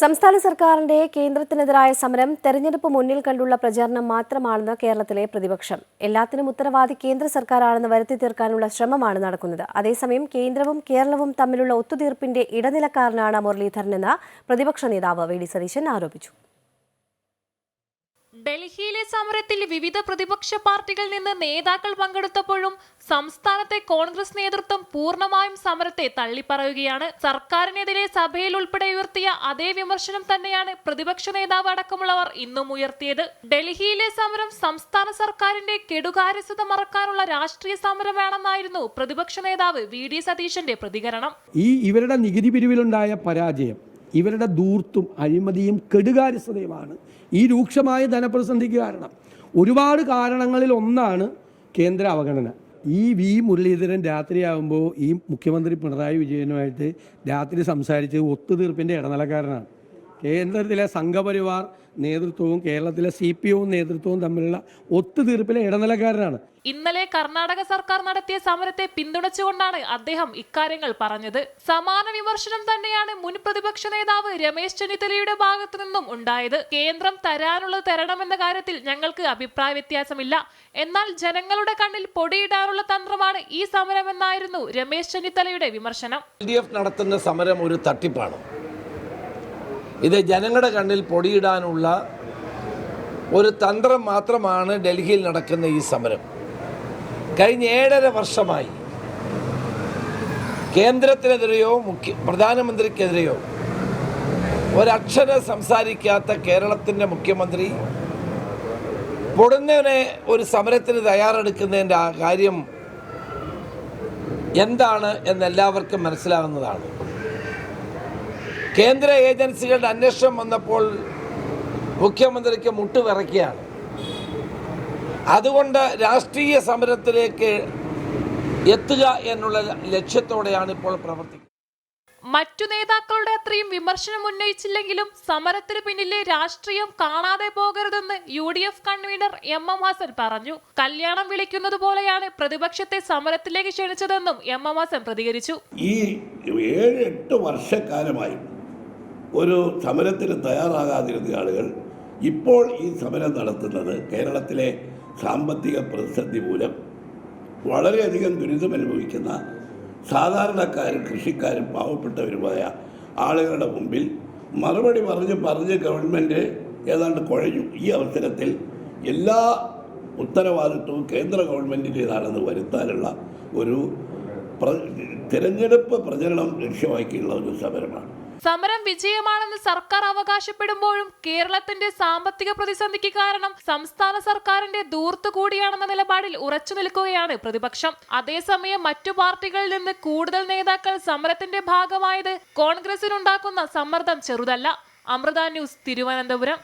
സംസ്ഥാന സർക്കാരിന്റെ കേന്ദ്രത്തിനെതിരായ സമരം തെരഞ്ഞെടുപ്പ് മുന്നിൽ കണ്ടുള്ള പ്രചാരണം മാത്രമാണെന്ന് കേരളത്തിലെ പ്രതിപക്ഷം. എല്ലാത്തിനും ഉത്തരവാദി കേന്ദ്ര സർക്കാരാണെന്ന് വരുത്തി തീർക്കാനുള്ള ശ്രമമാണ് നടക്കുന്നത്. അതേസമയം കേന്ദ്രവും കേരളവും തമ്മിലുള്ള ഒത്തുതീർപ്പിന്റെ ഇടനിലക്കാരനാണ് മുരളീധരനെന്ന് പ്രതിപക്ഷ നേതാവ് വി ഡി സതീശൻ ആരോപിച്ചു. ഡൽഹിയിലെ സമരത്തിൽ വിവിധ പ്രതിപക്ഷ പാർട്ടികളിൽ നിന്ന് നേതാക്കൾ പങ്കെടുത്തപ്പോഴും സംസ്ഥാനത്തെ കോൺഗ്രസ് നേതൃത്വം പൂർണമായും സമരത്തെ തള്ളിപ്പറയുകയാണ്. സർക്കാരിനെതിരെ സഭയിൽ ഉൾപ്പെടെ ഉയർത്തിയ അതേ വിമർശനം തന്നെയാണ് പ്രതിപക്ഷ നേതാവ് അടക്കമുള്ളവർ ഇന്നും ഉയർത്തിയത്. ഡൽഹിയിലെ സമരം സംസ്ഥാന സർക്കാരിന്റെ കെടുകാര്യസ്ഥത മറക്കാനുള്ള രാഷ്ട്രീയ സമരമാണെന്നായിരുന്നു പ്രതിപക്ഷ നേതാവ് വി. ഡി. സതീശന്റെ പ്രതികരണം. ഈ ഇവരുടെ നികുതി പിരിവിലുണ്ടായ പരാജയം ഇവരുടെ ദൂർത്തും അഴിമതിയും കെടുകാര്യസ്ഥതയുമാണ്. ഈ രൂക്ഷമായ ധനപ്രതിസന്ധിക്ക് കാരണം ഒരുപാട് കാരണങ്ങളിൽ ഒന്നാണ് കേന്ദ്ര അവഗണന. ഈ വി. മുരളീധരൻ രാത്രിയാകുമ്പോൾ ഈ മുഖ്യമന്ത്രി പിണറായി വിജയനുമായിട്ട് രാത്രി സംസാരിച്ച് ഒത്തുതീർപ്പിന്റെ ഇടനിലക്കാരനാണ്. കേന്ദ്രത്തിലെ സംഘപരിവാർ നേതൃത്വവും കേരളത്തിലെ സി പി എം നേതൃത്വവും തമ്മിലുള്ള ഒത്തുതീർപ്പിലെ ഇടനിലക്കാരനാണ്. ഇന്നലെ കർണാടക സർക്കാർ നടത്തിയ സമരത്തെ പിന്തുണച്ചുകൊണ്ടാണ് അദ്ദേഹം ഇക്കാര്യങ്ങൾ പറഞ്ഞത്. സമാന വിമർശനം തന്നെയാണ് മുൻ പ്രതിപക്ഷ നേതാവ് രമേശ് ചെന്നിത്തലയുടെ ഭാഗത്തു നിന്നും ഉണ്ടായത്. കേന്ദ്രം തരാനുള്ളത് തരണമെന്ന കാര്യത്തിൽ ഞങ്ങൾക്ക് അഭിപ്രായ വ്യത്യാസമില്ല. എന്നാൽ ജനങ്ങളുടെ കണ്ണിൽ പൊടിയിടാനുള്ള തന്ത്രമാണ് ഈ സമരമെന്നായിരുന്നു രമേശ് ചെന്നിത്തലയുടെ വിമർശനം. എൽ ഡി എഫ് നടത്തുന്ന സമരം ഒരു തട്ടിപ്പാണ്. ഇത് ജനങ്ങളുടെ കണ്ണിൽ പൊടിയിടാനുള്ള ഒരു തന്ത്രം മാത്രമാണ് ഡൽഹിയിൽ നടക്കുന്ന ഈ സമരം. കഴിഞ്ഞ ഏഴര വർഷമായി കേന്ദ്രത്തിനെതിരെയോ മുഖ്യ പ്രധാനമന്ത്രിക്കെതിരെയോ ഒരക്ഷരം സംസാരിക്കാത്ത കേരളത്തിന്റെ മുഖ്യമന്ത്രി പൊടുന്നതിനെ ഒരു സമരത്തിന് തയ്യാറെടുക്കുന്നതിന്റെ ആ കാര്യം എന്താണ് എന്നെല്ലാവർക്കും മനസ്സിലാകുന്നതാണ് കേന്ദ്ര ഏജൻസികളുടെ അന്വേഷണം വന്നപ്പോൾ മുഖ്യമന്ത്രിക്ക് മുട്ടുവിറക്കുകയാണ് അതുകൊണ്ട് രാഷ്ട്രീയ സമരത്തിലേക്ക് എത്തുക എന്നുള്ള ലക്ഷ്യത്തോടെയാണ് ഇപ്പോൾ പ്രവർത്തിക്കുന്നത്. മറ്റു നേതാക്കളുടെ അത്രയും വിമർശനം ഉന്നയിച്ചില്ലെങ്കിലും സമരത്തിന് പിന്നിലെ രാഷ്ട്രീയം കാണാതെ പോകരുതെന്ന് U D F convenor M M Hassan പറഞ്ഞു. കല്യാണം വിളിക്കുന്നത് പോലെയാണ് പ്രതിപക്ഷത്തെ സമരത്തിലേക്ക് ക്ഷണിച്ചതെന്നും എം എം ഹസൻ പ്രതികരിച്ചു. ഈ ഏഴ് എട്ട് വർഷക്കാലമായി ഒരു സമരത്തിന് തയ്യാറാകാതിരുന്ന ആളുകൾ ഇപ്പോൾ ഈ സമരം നടത്തുന്നത് കേരളത്തിലെ സാമ്പത്തിക പ്രതിസന്ധി മൂലം വളരെയധികം ദുരിതമനുഭവിക്കുന്ന സാധാരണക്കാരും കൃഷിക്കാരും പാവപ്പെട്ടവരുമായ ആളുകളുടെ മുമ്പിൽ മറുപടി പറഞ്ഞ് പറഞ്ഞ് ഗവൺമെന്റ് ഏതാണ്ട് കുഴഞ്ഞു. ഈ അവസരത്തിൽ എല്ലാ ഉത്തരവാദിത്വവും കേന്ദ്ര ഗവൺമെന്റിന്റേതാണെന്ന് വരുത്താനുള്ള ഒരു തിരഞ്ഞെടുപ്പ് പ്രചരണം ലക്ഷ്യമാക്കിയുള്ള ഒരു സമരമാണ്. സമരം വിജയമാണെന്ന് സർക്കാർ അവകാശപ്പെടുമ്പോഴും കേരളത്തിന്റെ സാമ്പത്തിക പ്രതിസന്ധിക്ക് കാരണം സംസ്ഥാന സർക്കാരിന്റെ ദൂർത്ത് കൂടിയാണെന്ന നിലപാടിൽ ഉറച്ചു നിൽക്കുകയാണ് പ്രതിപക്ഷം. അതേസമയം മറ്റു പാർട്ടികളിൽ നിന്ന് കൂടുതൽ നേതാക്കൾ സമരത്തിന്റെ ഭാഗമായത് കോൺഗ്രസിനുണ്ടാക്കുന്ന സമ്മർദ്ദം ചെറുതല്ല. അമൃത ന്യൂസ് തിരുവനന്തപുരം.